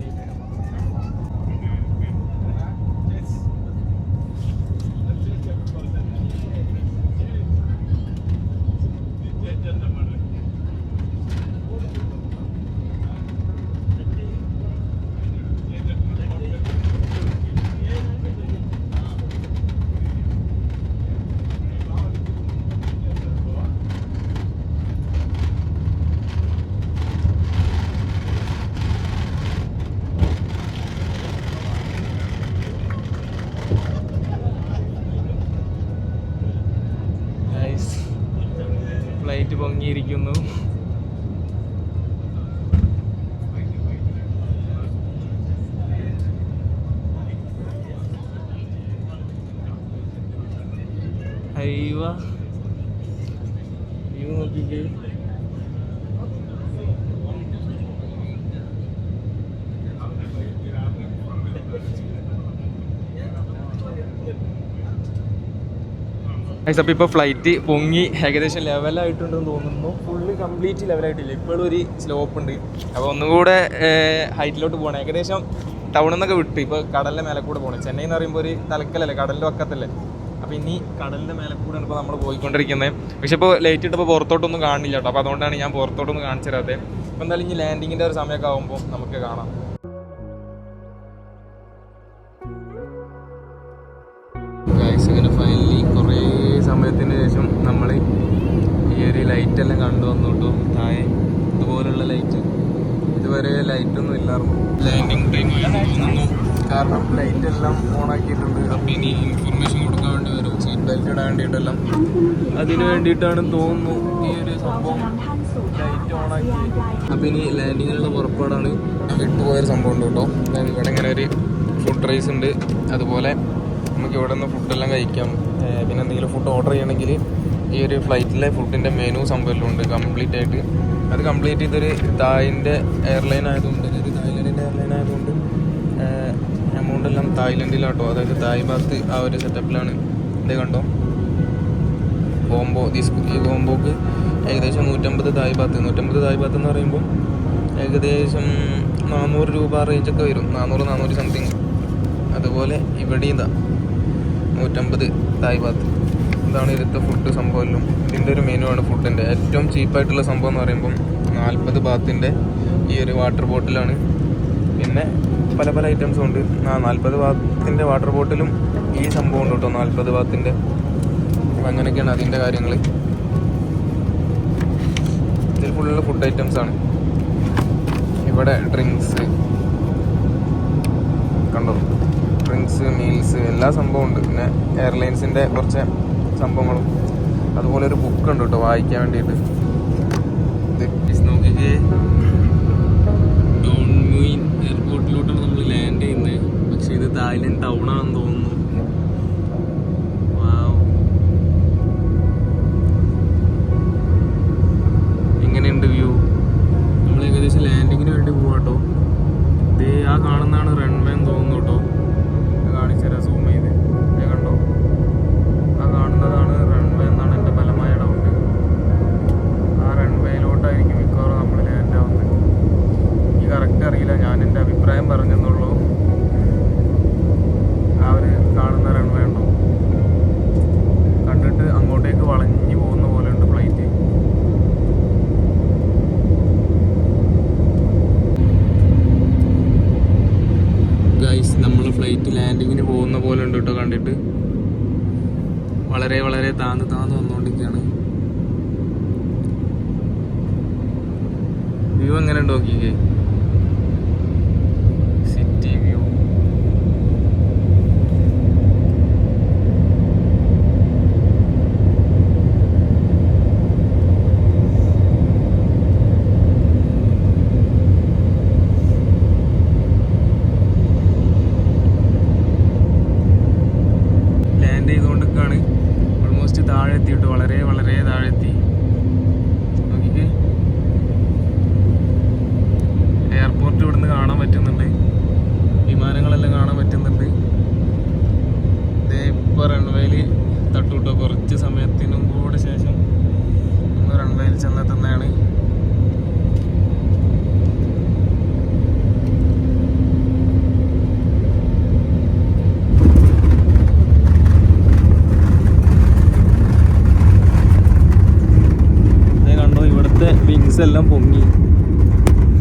പൊങ്ങിയിരിക്കുന്നു അയ്യോ വ്യൂ നോക്കിക്കേ അപ്പോൾ ഇപ്പോൾ ഫ്ലൈറ്റ് പൊങ്ങി ഏകദേശം ലെവലായിട്ടുണ്ടെന്ന് തോന്നുന്നു. ഫുള്ള് കംപ്ലീറ്റ് ലെവലായിട്ടില്ല ഇപ്പോഴും ഒരു സ്ലോപ്പ് ഉണ്ട്. അപ്പോൾ ഒന്നുകൂടെ ഹൈറ്റിലോട്ട് പോകണം ഏകദേശം ടൗണിൽ നിന്നൊക്കെ വിട്ട്. ഇപ്പോൾ കടലിന്റെ മേലെ കൂടെ പോകണം ചെന്നൈ എന്ന് പറയുമ്പോൾ ഒരു തലക്കലല്ലേ കടലിന്റെ വക്കത്തല്ലേ? അപ്പോൾ ഇനി കടലിന്റെ മേലെ കൂടെയാണ് ഇപ്പോൾ നമ്മൾ പോയിക്കൊണ്ടിരിക്കുന്നത് പക്ഷേ ഇപ്പോൾ ലൈറ്റ് ഇട്ടപ്പോൾ പുറത്തോട്ടൊന്നും കാണില്ല കേട്ടോ. അപ്പോൾ അതുകൊണ്ടാണ് ഞാൻ പുറത്തോട്ടൊന്നും കാണിച്ചു തരാത്തത് അപ്പോൾ എന്തായാലും ഇനി ലാൻഡിങ്ങിന്റെ ഒരു സമയമൊക്കെ ആകുമ്പോൾ നമുക്ക് കാണാം. ഇങ്ങനെ ഫൈനലി കുറേ സമയത്തിന് ശേഷം നമ്മൾ ഈ ഒരു ലൈറ്റ് എല്ലാം കണ്ടു വന്നു താഴെ ഇതുപോലുള്ള ലൈറ്റ് ഇതുവരെ ലൈറ്റൊന്നും ഇല്ലായിരുന്നു ലാൻഡിങ് ടൈം കാരണം ലൈറ്റ് എല്ലാം ഓൺ ആക്കിയിട്ടുണ്ട്. അപ്പം ഇനി ഇൻഫർമേഷൻ കൊടുക്കാൻ വേണ്ടി വരും സീറ്റ് ബെൽറ്റ് ഇടാൻ വേണ്ടിയിട്ടെല്ലാം. അതിന് വേണ്ടിയിട്ടാണ് തോന്നുന്നു ഈ ഒരു സംഭവം ലൈറ്റ് ഓൺ ആക്കി. അപ്പം ഇനി ലാൻഡിങ്ങിനുള്ള പുറപ്പാടാണ് വിട്ടുപോയൊരു സംഭവം ഉണ്ട് കേട്ടോ. അതായത് ഇവിടെ ഇങ്ങനെ ഒരു ഫുഡ് റൈസ് ഉണ്ട്. അതുപോലെ നമുക്ക് ഇവിടെ നിന്ന് ഫുഡെല്ലാം കഴിക്കാം. പിന്നെ എന്തെങ്കിലും ഫുഡ് ഓർഡർ ചെയ്യണമെങ്കിൽ ഈ ഒരു ഫ്ലൈറ്റിലെ ഫുഡിന്റെ മെനു സംഭവമെല്ലാം ഉണ്ട്. കംപ്ലീറ്റ് ആയിട്ട്. അത് കംപ്ലീറ്റ് ഇതൊരു തായിന്റെ എയർലൈൻ ആയതുകൊണ്ട് ഒരു തായ്ലൻഡിന്റെ എയർലൈൻ ആയതുകൊണ്ട് എമൗണ്ട് എല്ലാം തായ്ലൻഡിലാട്ടോ അതായത് തായ് ഭാഗത്ത് ആ ഒരു സെറ്റപ്പിലാണ് ഇത് കണ്ടോ? കോംബോ ദിസ് ഈ കോംബോക്ക് ഏകദേശം നൂറ്റമ്പത് തായ് ഭാഗത്ത് നൂറ്റമ്പത് തായ് ഭാഗത്ത് എന്ന് പറയുമ്പോൾ ഏകദേശം നാനൂറ് രൂപ റേഞ്ചൊക്കെ വരും. നാനൂറ് നാനൂറ് സംതിങ് അതുപോലെ ഇവിടെ ഇതാ നൂറ്റമ്പത് തായ് ഭാഗത്ത്. ഇതാണ് ഇതിലത്തെ ഫുഡ് സംഭവമെല്ലാം. ഇതിന്റെ ഒരു മെനു ആണ് ഫുഡിന്റെ ഏറ്റവും ചീപ്പായിട്ടുള്ള സംഭവം എന്ന് പറയുമ്പം നാൽപ്പത് ബാത്തിന്റെ ഈ ഒരു വാട്ടർ ബോട്ടിലാണ് പിന്നെ പല പല ഐറ്റംസും ഉണ്ട്. ആ നാൽപ്പത് ബാത്തിന്റെ വാട്ടർ ബോട്ടിലും ഈ സംഭവം ഉണ്ട് കേട്ടോ നാൽപ്പത് ബാത്തിന്റെ അപ്പം അങ്ങനെയൊക്കെയാണ് അതിന്റെ കാര്യങ്ങൾ. ഇതിൽ ഫുള്ള് ഫുഡ് ഐറ്റംസ് ആണ്. ഇവിടെ ഡ്രിങ്ക്സ് കണ്ടോ? ഡ്രിങ്ക്സ് മീൽസ് എല്ലാ സംഭവം ഉണ്ട്. പിന്നെ എയർലൈൻസിന്റെ കുറച്ച് സംഭവങ്ങളും. അതുപോലെ ഒരു ബുക്ക് ഉണ്ട് കേട്ടോ വായിക്കാൻ വേണ്ടിയിട്ട്. ഇത് നമ്മൾ ലാൻഡ് ചെയ്യുന്നത്. പക്ഷേ ഇത് തായ്ലൻഡ് ടൗൺ ആണെന്ന് തോന്നുന്നു.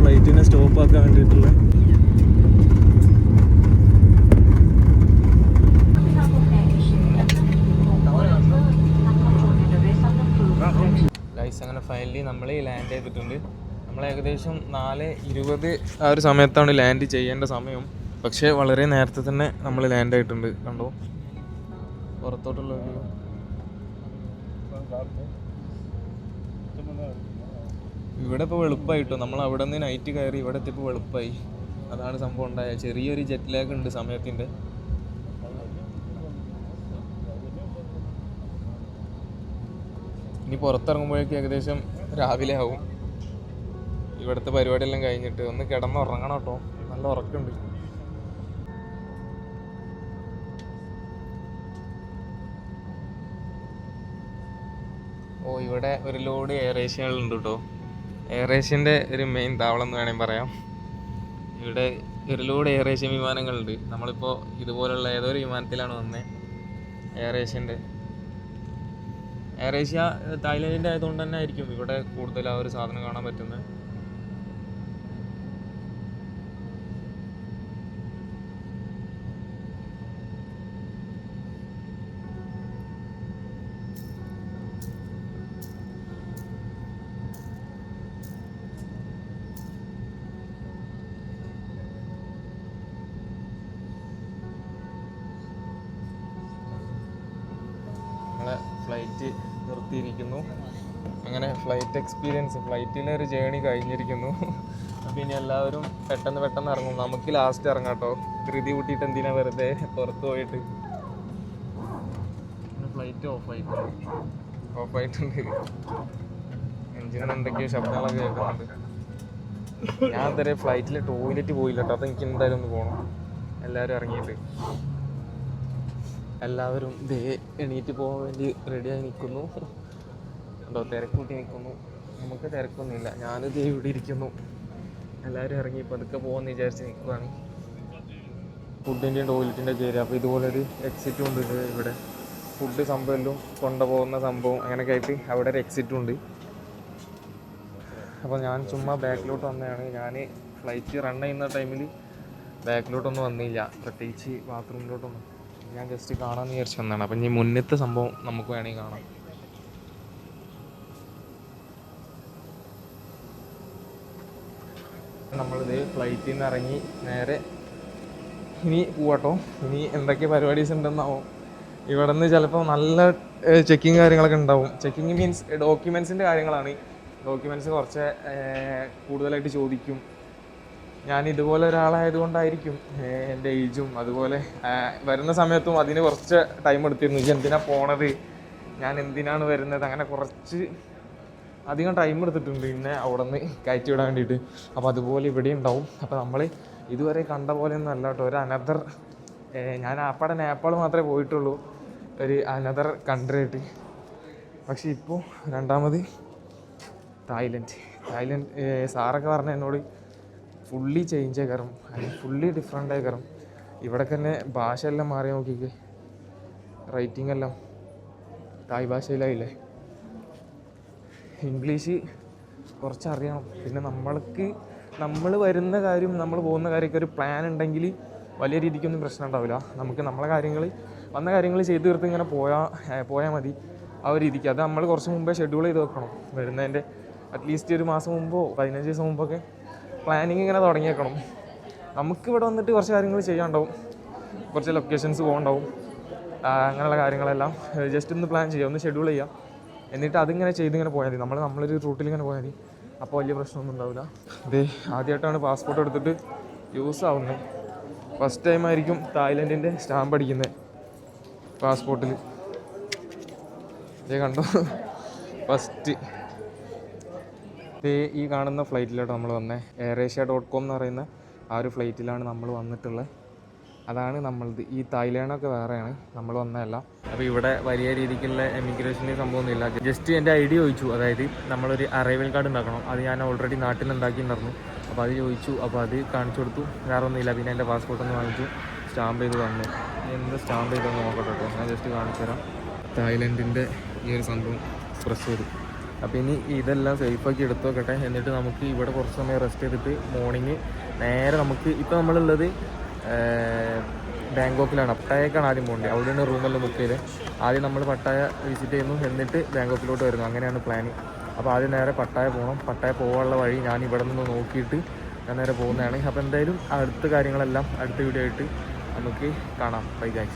ഫ്ലൈറ്റിനെ സ്റ്റോപ്പ് ആക്കാൻ വേണ്ടിയിട്ടുള്ള ഗൈസ് അങ്ങനെ ഫൈനലി നമ്മൾ ലാൻഡ് ചെയ്തിട്ടുണ്ട്. നമ്മൾ ഏകദേശം നാല് ഇരുപത് ആ ഒരു സമയത്താണ് ലാൻഡ് ചെയ്യേണ്ട സമയം. പക്ഷേ വളരെ നേരത്തെ തന്നെ നമ്മൾ ലാൻഡ് ആയിട്ടുണ്ട്. കണ്ടോ? പുറത്തോട്ടുള്ള വ്യൂ ഇവിടെ ഇപ്പോൾ വെളുപ്പായിട്ടോ. നമ്മൾ അവിടെ നിന്ന് നൈറ്റ് കയറി ഇവിടെ എത്തിയപ്പോൾ വെളുപ്പായി. അതാണ് സംഭവം ഉണ്ടായത് ചെറിയൊരു ജെറ്റ് ലാഗ് ഉണ്ട് സമയത്തിന്റെ ഇനി പുറത്തിറങ്ങുമ്പോഴേക്കും ഏകദേശം രാവിലെ ആവും. ഇവിടുത്തെ പരിപാടിയെല്ലാം കഴിഞ്ഞിട്ട് ഒന്ന് കിടന്ന് ഉറങ്ങണം കേട്ടോ. നല്ല ഉറക്കമുണ്ട്. ഓ ഇവിടെ ഒരു ലോഡ് എയർ ഏഷ്യകളുണ്ട് കേട്ടോ. എയർ ഏഷ്യന്റെ ഒരു മെയിൻ താവളം എന്ന് വേണമെങ്കിൽ പറയാം. ഇവിടെ ഒരുപാട് ഏഷ്യൻ വിമാനങ്ങളുണ്ട്. നമ്മളിപ്പോൾ ഇതുപോലുള്ള ഏതൊരു വിമാനത്തിലാണ് വന്നത് എയർ ഏഷ്യന്റെ എയർ ഏഷ്യ തായ്ലൻഡിന്റെ ആയതുകൊണ്ട് തന്നെ ആയിരിക്കും ഇവിടെ കൂടുതൽ ആ ഒരു സാധനം കാണാൻ പറ്റുന്നത്. ഫ്ലൈറ്റ് എക്സ്പീരിയൻസ് ഫ്ലൈറ്റിലെ ഒരു ജേണി കഴിഞ്ഞിരിക്കുന്നു. അപ്പം ഇനി എല്ലാവരും പെട്ടെന്ന് പെട്ടെന്ന് ഇറങ്ങും. നമുക്ക് ലാസ്റ്റ് ഇറങ്ങാം കേട്ടോ. ധൃതി കൂട്ടിയിട്ട് എന്തിനാ വെറുതെ പുറത്ത് പോയിട്ട്? ഫ്ലൈറ്റ് ഓഫായിട്ടുണ്ട് ഓഫായിട്ടുണ്ട് എഞ്ചിനിൽ എന്തൊക്കെയോ ശബ്ദങ്ങളൊക്കെ കേൾക്കുന്നുണ്ട്. ഞാൻ ഇതുവരെ ഫ്ലൈറ്റിൽ ടോയ്ലറ്റ് പോയില്ല കേട്ടോ. അപ്പം എനിക്ക് എന്തായാലും ഒന്ന് പോകണം എല്ലാവരും ഇറങ്ങിയിട്ട്. എല്ലാവരും ദേ എണീറ്റ് പോകാൻ വേണ്ടി റെഡിയായി നിൽക്കുന്നു. ഉണ്ടോ? തിരക്കൂട്ടി നിൽക്കുന്നു. നമുക്ക് തിരക്കൊന്നുമില്ല. ഞാനിത് ഇവിടെ ഇരിക്കുന്നു. എല്ലാവരും ഇറങ്ങി പതുക്കെ പോകാമെന്ന് വിചാരിച്ച് നിൽക്കുകയാണ് ഫുഡിന്റെയും ടോയ്ലറ്റിന്റെ ചേരുക അപ്പോൾ ഇതുപോലൊരു എക്സിറ്റും ഉണ്ട് ഇവിടെ. ഫുഡ് സംഭവമെല്ലാം കൊണ്ടുപോകുന്ന സംഭവം അങ്ങനെയൊക്കെ ആയിട്ട് അവിടെ ഒരു എക്സിറ്റും ഉണ്ട്. അപ്പോൾ ഞാൻ ചുമ്മാ ബാക്കിലോട്ട് വന്നതാണ്. ഞാൻ ഫ്ലൈറ്റ് റൺ ചെയ്യുന്ന ടൈമിൽ ബാക്കിലോട്ടൊന്നും വന്നില്ല. പ്രത്യേകിച്ച് ബാത്റൂമിലോട്ടൊന്നും ഞാൻ ജസ്റ്റ് കാണാമെന്ന് വിചാരിച്ച് വന്നതാണ്. അപ്പം ഇനി മുന്നത്തെ സംഭവം നമുക്ക് വേണമെങ്കിൽ കാണാം. നമ്മളിത് ഫ്ലൈറ്റിൽ നിന്ന് ഇറങ്ങി നേരെ ഇനി പോവാട്ടോ. ഇനി എന്തൊക്കെ പരിപാടീസ് ഉണ്ടെന്നാവും? ഇവിടെ നിന്ന് ചിലപ്പോൾ നല്ല ചെക്കിങ് കാര്യങ്ങളൊക്കെ ഉണ്ടാവും. ചെക്കിങ് മീൻസ് ഡോക്യുമെൻസിന്റെ കാര്യങ്ങളാണ്. ഡോക്യുമെന്റ്സ് കുറച്ച് കൂടുതലായിട്ട് ചോദിക്കും. ഞാൻ ഇതുപോലെ ഒരാളായതുകൊണ്ടായിരിക്കും എന്റെ ഏജും അതുപോലെ വരുന്ന സമയത്തും അതിന് കുറച്ച് ടൈം എടുത്തിരുന്നു. ഇത് എന്തിനാ പോണത്? ഞാൻ എന്തിനാണ് വരുന്നത്? അങ്ങനെ കുറച്ച് അധികം ടൈം എടുത്തിട്ടുണ്ട് പിന്നെ അവിടെ നിന്ന് കയറ്റി വിടാൻ വേണ്ടിയിട്ട്. അപ്പോൾ അതുപോലെ ഇവിടെ ഉണ്ടാവും. അപ്പോൾ നമ്മൾ ഇതുവരെ കണ്ട പോലെയൊന്നും അല്ല കേട്ടോ. ഒരു അനദർ ഞാൻ ആപ്പാടെ നേപ്പാൾ മാത്രമേ പോയിട്ടുള്ളൂ. ഒരു അനദർ കൺട്രി ആയിട്ട്. പക്ഷേ ഇപ്പോൾ രണ്ടാമത് തായ്ലൻഡ്. തായ്ലൻഡ് സാറൊക്കെ പറഞ്ഞ എന്നോട് ഫുള്ളി ചേഞ്ച് ആക്കാറും അല്ലെങ്കിൽ ഫുള്ളി ഡിഫറെന്റ് ആക്കാറും ഇവിടെ തന്നെ ഭാഷയെല്ലാം മാറി നോക്കിക്കേ. റൈറ്റിംഗ് എല്ലാം. തായ് ഭാഷയിലായില്ലേ? ഇംഗ്ലീഷ് കുറച്ചറിയണം. പിന്നെ നമ്മൾക്ക് നമ്മൾ വരുന്ന കാര്യം നമ്മൾ പോകുന്ന കാര്യമൊക്കെ ഒരു പ്ലാൻ ഉണ്ടെങ്കിൽ വലിയ രീതിക്കൊന്നും പ്രശ്നം ഉണ്ടാവില്ല. നമുക്ക് നമ്മളെ കാര്യങ്ങൾ വന്ന കാര്യങ്ങൾ ചെയ്ത് തീർത്ത് ഇങ്ങനെ പോയാൽ പോയാൽ മതി. ആ ഒരു രീതിക്ക്. അത് നമ്മൾ കുറച്ച് മുമ്പേ ഷെഡ്യൂൾ ചെയ്ത് വെക്കണം. വരുന്നതിന്റെ അറ്റ്ലീസ്റ്റ് ഒരു മാസം മുമ്പോ പതിനഞ്ച് ദിവസം മുമ്പൊക്കെ പ്ലാനിങ് ഇങ്ങനെ തുടങ്ങിയേക്കണം. നമുക്ക് ഇവിടെ വന്നിട്ട് കുറച്ച് കാര്യങ്ങൾ ചെയ്യാണ്ടാവും കുറച്ച് ലൊക്കേഷൻസ് പോകണ്ടാവും അങ്ങനെയുള്ള കാര്യങ്ങളെല്ലാം ജസ്റ്റ് ഒന്ന് പ്ലാൻ ചെയ്യുക ഒന്ന് ഷെഡ്യൂൾ ചെയ്യുക എന്നിട്ട് അതിങ്ങനെ ചെയ്തിങ്ങനെ പോയാൽ മതി. നമ്മൾ നമ്മളൊരു റൂട്ടിൽ ഇങ്ങനെ പോയാൽ മതി. അപ്പോൾ വലിയ പ്രശ്നമൊന്നും ഉണ്ടാവില്ല ഇത് ആദ്യമായിട്ടാണ് പാസ്പോർട്ട് എടുത്തിട്ട് യൂസ് ആവുന്നത്. ഫസ്റ്റ് ടൈം ആയിരിക്കും തായ്ലൻഡിന്റെ സ്റ്റാമ്പ് അടിക്കുന്നത് പാസ്പോർട്ടിൽ ഇതേ കണ്ടോ? ഫസ്റ്റ് ഇതേ ഈ കാണുന്ന ഫ്ലൈറ്റിലോട്ട് നമ്മൾ വന്നത് എയർ ഏഷ്യ ഡോട്ട് കോം എന്ന് പറയുന്ന ആ ഒരു ഫ്ലൈറ്റിലാണ് നമ്മൾ വന്നിട്ടുള്ളത് അതാണ് നമ്മളത് ഈ തായ്ലാൻഡൊക്കെ വേറെയാണ്. നമ്മൾ വന്നതല്ല. അപ്പോൾ ഇവിടെ വലിയ രീതിക്കുള്ള എമിഗ്രേഷന്റെ സംഭവമൊന്നുമില്ല. ജസ്റ്റ് എന്റെ ഐ ഡി ചോദിച്ചു. അതായത് നമ്മളൊരു അറൈവൽ കാർഡ് ഉണ്ടാക്കണം. അത് ഞാൻ ഓൾറെഡി നാട്ടിൽ ഉണ്ടാക്കിയിട്ടുണ്ടായിരുന്നു അപ്പോൾ അത് ചോദിച്ചു. അപ്പോൾ അത് കാണിച്ചു കൊടുത്തു. വേറെ ഒന്നുമില്ല പിന്നെ എന്റെ പാസ്പോർട്ട് ഒന്ന് വാങ്ങിച്ചു. സ്റ്റാമ്പ് ചെയ്ത് തന്നു. എന്ത് സ്റ്റാമ്പ് ചെയ്തെന്ന് നോക്കട്ടെ കേട്ടോ ഞാൻ ജസ്റ്റ് കാണിച്ചു തരാം. തായ്ലൻഡിന്റെ ഈ ഒരു സംഭവം പ്രസ് ചെയ്തു അപ്പോൾ ഇനി ഇതെല്ലാം സേഫാക്കി എടുത്തു വെക്കട്ടെ. എന്നിട്ട് നമുക്ക് ഇവിടെ കുറച്ച് സമയം റെസ്റ്റ് ചെയ്തിട്ട് മോർണിംഗ് നേരെ നമുക്ക് ഇപ്പോൾ നമ്മളുള്ളത് ബാങ്കോക്കിലാണ്. പട്ടായക്കാണ് ആദ്യം പോകേണ്ടത്. അവിടെയാണ് റൂമെല്ലാം ബുക്ക് ചെയ്ത്. ആദ്യം നമ്മൾ പട്ടായ വിസിറ്റ് ചെയ്യുന്നു. എന്നിട്ട് ബാങ്കോക്കിലോട്ട് വരുന്നു. അങ്ങനെയാണ് പ്ലാൻ അപ്പോൾ ആദ്യം നേരെ പട്ടായ പോകണം പട്ടായ പോകാനുള്ള വഴി ഞാൻ ഇവിടെ നിന്ന് നോക്കിയിട്ട് ഞാൻ നേരെ പോകുന്നതാണ്. അപ്പോൾ എന്തായാലും അടുത്ത കാര്യങ്ങളെല്ലാം അടുത്ത വീഡിയോ ആയിട്ട് നമുക്ക് കാണാം. Bye guys